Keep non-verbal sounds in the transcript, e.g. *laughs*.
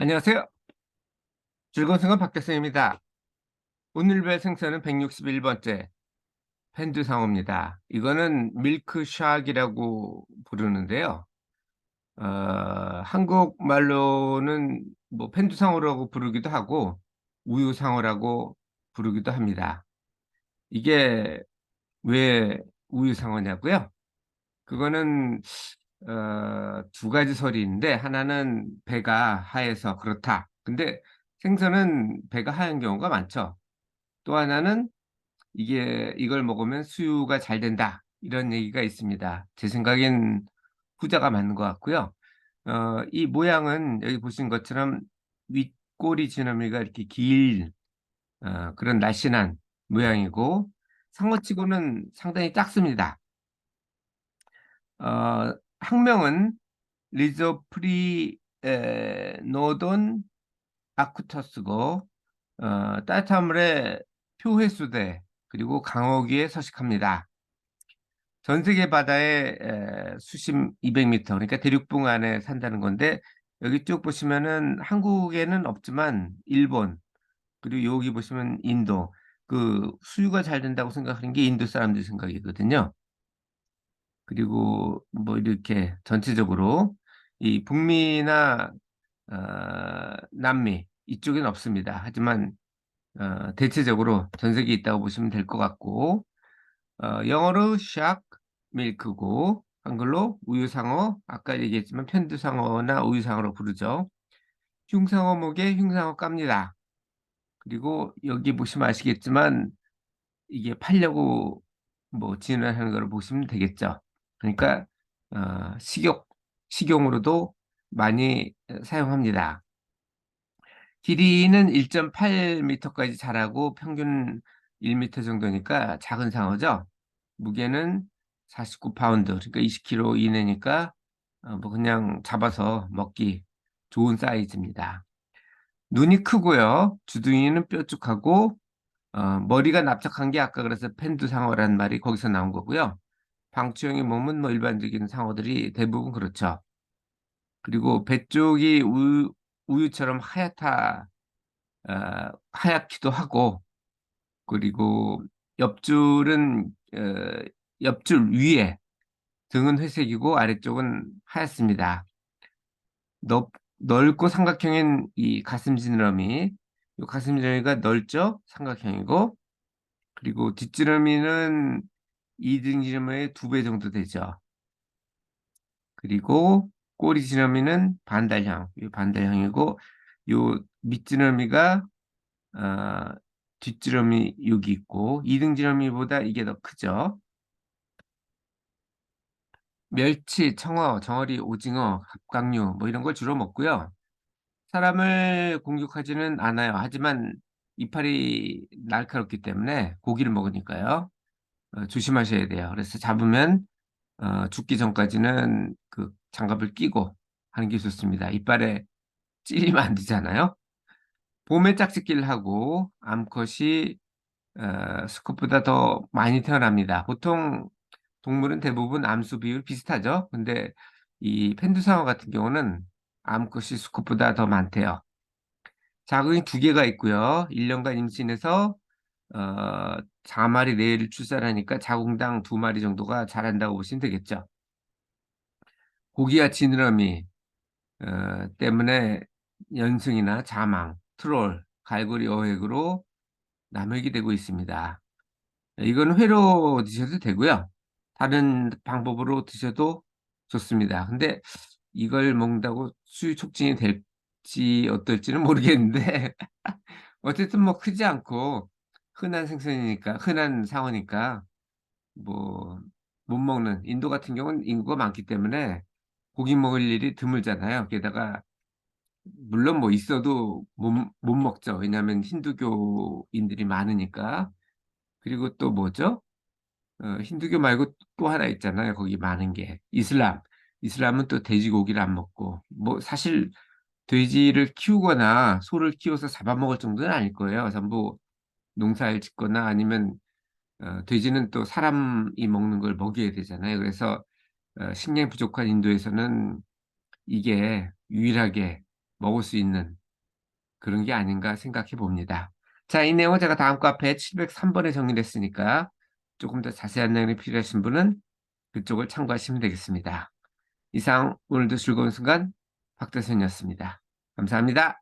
안녕하세요. 즐거운 생활 박대성입니다. 오늘 뵐 생선은 161번째 펜두상어입니다. 이거는 밀크샥이라고 부르는데요. 어, 한국말로는 뭐 펜두상어라고 부르기도 하고 우유 상어라고 부르기도 합니다. 이게 왜 우유 상어냐고요? 그거는 어, 두 가지 있는데 하나는 배가 하해서 그렇다. 근데 생선은 배가 하얀 경우가 많죠. 또 하나는 이게 이걸 먹으면 수유가 잘 된다. 이런 얘기가 있습니다. 제 생각엔 후자가 맞는 것 같고요. 어, 이 모양은 여기 보신 것처럼 윗꼬리 지느러미가 이렇게 길 어, 그런 날씬한 모양이고 상어치고는 상당히 작습니다. 어, 학명은 리조프리 에, 노돈 아쿠터스고 어, 따뜻한 물에 표회수대 그리고 강어귀에 서식합니다. 전 세계 바다에 에, 수심 200m 그러니까 대륙붕 안에 산다는 건데 여기 쭉 보시면은 한국에는 없지만 일본 그리고 여기 보시면 인도 그 수유가 잘 된다고 생각하는 게 인도 사람들 생각이거든요. 그리고 뭐 이렇게 전체적으로 이 북미나 어, 남미 이쪽엔 없습니다. 하지만 어, 대체적으로 전 세계에 있다고 보시면 될 것 같고 어, 영어로 샥 밀크고 한글로 우유상어 아까 얘기했지만 편두상어나 우유상어로 부르죠. 흉상어목에 흉상어 깝니다. 그리고 여기 보시면 아시겠지만 이게 팔려고 뭐 진화하는 걸 보시면 되겠죠. 그러니까 어, 식욕, 식용으로도 많이 사용합니다. 길이는 1.8m까지 자라고 평균 1m 정도니까 작은 상어죠. 무게는 49파운드, 그러니까 20kg 이내니까 어, 뭐 그냥 잡아서 먹기 좋은 사이즈입니다. 눈이 크고요. 주둥이는 뾰족하고 어, 머리가 납작한 게 아까 그래서 펜두상어라는 말이 거기서 나온 거고요. 방추형의 몸은 뭐 일반적인 상어들이 대부분 그렇죠. 그리고 배 쪽이 우유, 우유처럼 하얗다, 어, 하얗기도 하고, 그리고 옆줄은, 어, 옆줄 위에 등은 회색이고 아래쪽은 하얗습니다. 넓, 넓고 삼각형인 이 가슴 지느러미, 이 가슴 지느러미가 넓죠? 삼각형이고, 그리고 뒷지느러미는 2등 지느러미의 두 배 정도 되죠. 그리고 꼬리 지느러미는 반달형, 이 반달형이고, 요 밑지느러미가 어, 뒷지느러미 여기 있고 2등 지느러미보다 이게 더 크죠. 멸치, 청어, 정어리, 오징어, 갑각류 뭐 이런 걸 주로 먹고요. 사람을 공격하지는 않아요. 하지만 이빨이 날카롭기 때문에 고기를 먹으니까요. 어, 조심하셔야 돼요. 그래서 잡으면 어, 죽기 전까지는 그 장갑을 끼고 하는 게 좋습니다. 이빨에 찔리면 안 되잖아요. 봄에 짝짓기를 하고 암컷이 어, 수컷보다 더 많이 태어납니다. 보통 동물은 대부분 암수 비율 비슷하죠. 근데 이 펜두상어 같은 경우는 암컷이 수컷보다 더 많대요. 자궁이 두 개가 있고요. 1년간 임신해서 어, 4마리 내일 출산하니까 자궁당 두 마리 정도가 자란다고 보시면 되겠죠. 고기와 지느러미 어, 때문에 연승이나 자망, 트롤, 갈고리 어획으로 남획이 되고 있습니다. 이건 회로 드셔도 되고요. 다른 방법으로 드셔도 좋습니다. 근데 이걸 먹는다고 수유 촉진이 될지 어떨지는 모르겠는데 *laughs* 어쨌든 뭐 크지 않고 흔한 생선이니까 흔한 상어니까 뭐 못 먹는 인도 같은 경우는 인구가 많기 때문에 고기 먹을 일이 드물잖아요. 게다가 물론 뭐 있어도 못, 못 먹죠. 왜냐하면 힌두교인들이 많으니까. 그리고 또 뭐죠? 어, 힌두교 말고 또 하나 있잖아요. 거기 많은 게 이슬람. 이슬람은 또 돼지고기를 안 먹고 뭐 사실 돼지를 키우거나 소를 키워서 잡아먹을 정도는 아닐 거예요. 전부 농사를 짓거나 아니면 어, 돼지는 또 사람이 먹는 걸 먹여야 되잖아요. 그래서 어, 식량이 부족한 인도에서는 이게 유일하게 먹을 수 있는 그런 게 아닌가 생각해 봅니다. 자, 이 내용은 제가 다음 카페 703번에 정리를 했으니까 조금 더 자세한 내용이 필요하신 분은 그쪽을 참고하시면 되겠습니다. 이상 오늘도 즐거운 순간 박대선이었습니다. 감사합니다.